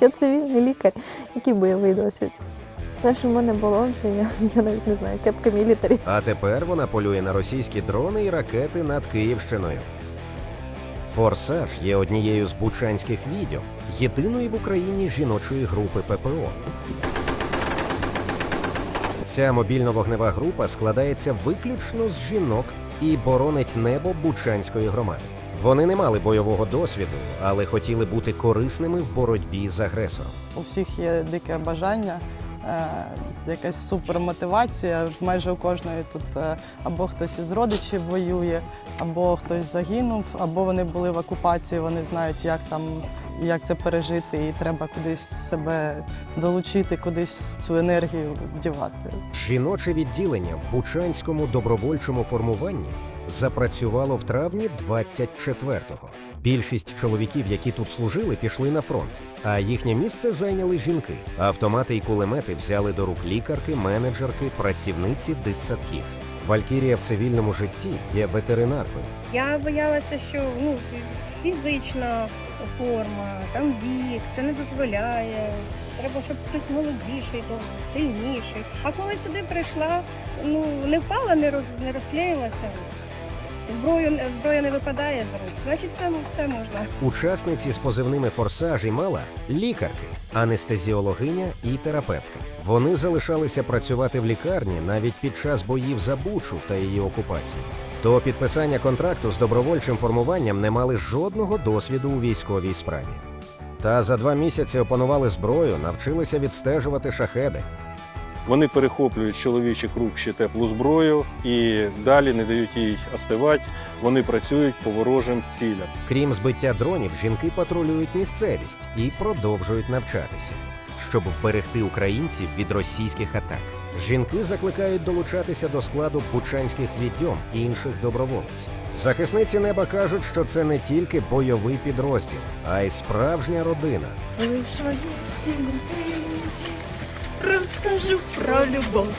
Я цивільний лікар, який бойовий досвід. Це, що в мене було, це я, я навіть не знаю, кепка мілітарі. А тепер вона полює на російські дрони і ракети над Київщиною. Форсаж є однією з бучанських відео, єдиної в Україні жіночої групи ППО. Ця мобільно-вогнева група складається виключно з жінок і боронить небо бучанської громади. Вони не мали бойового досвіду, але хотіли бути корисними в боротьбі з агресором. У всіх є дике бажання, е, якась супермотивація. Майже у кожної тут е, або хтось із родичів воює, або хтось загинув, або вони були в окупації, вони знають, як там. Як це пережити, і треба кудись себе долучити, кудись цю енергію вдівати. Жіноче відділення в Бучанському добровольчому формуванні запрацювало в травні 24-го. Більшість чоловіків, які тут служили, пішли на фронт, а їхнє місце зайняли жінки. Автомати і кулемети взяли до рук лікарки, менеджерки, працівниці дитсадків. Валькірія в цивільному житті є ветеринаркою. Я боялася, що ну, фізична форма, там вік, це не дозволяє. Треба, щоб хтось молодіший, був, сильніший. А коли сюди прийшла, ну не впала, не роз не розклеїлася. Зброю зброя не випадає з рук. Значить, все, все можна. Учасниці з позивними форсаж і мала лікарки, анестезіологиня і терапевтка. Вони залишалися працювати в лікарні навіть під час боїв за Бучу та її окупації. До підписання контракту з добровольчим формуванням не мали жодного досвіду у військовій справі. Та за два місяці опанували зброю, навчилися відстежувати шахеди. Вони перехоплюють з чоловічих рук ще теплу зброю і далі не дають їй остивати. Вони працюють по ворожим цілям. Крім збиття дронів, жінки патрулюють місцевість і продовжують навчатися, щоб вберегти українців від російських атак. Жінки закликають долучатися до складу бучанських відьом і інших доброволець. Захисниці неба кажуть, що це не тільки бойовий підрозділ, а й справжня родина. Ви в своїй Расскажу про любовь.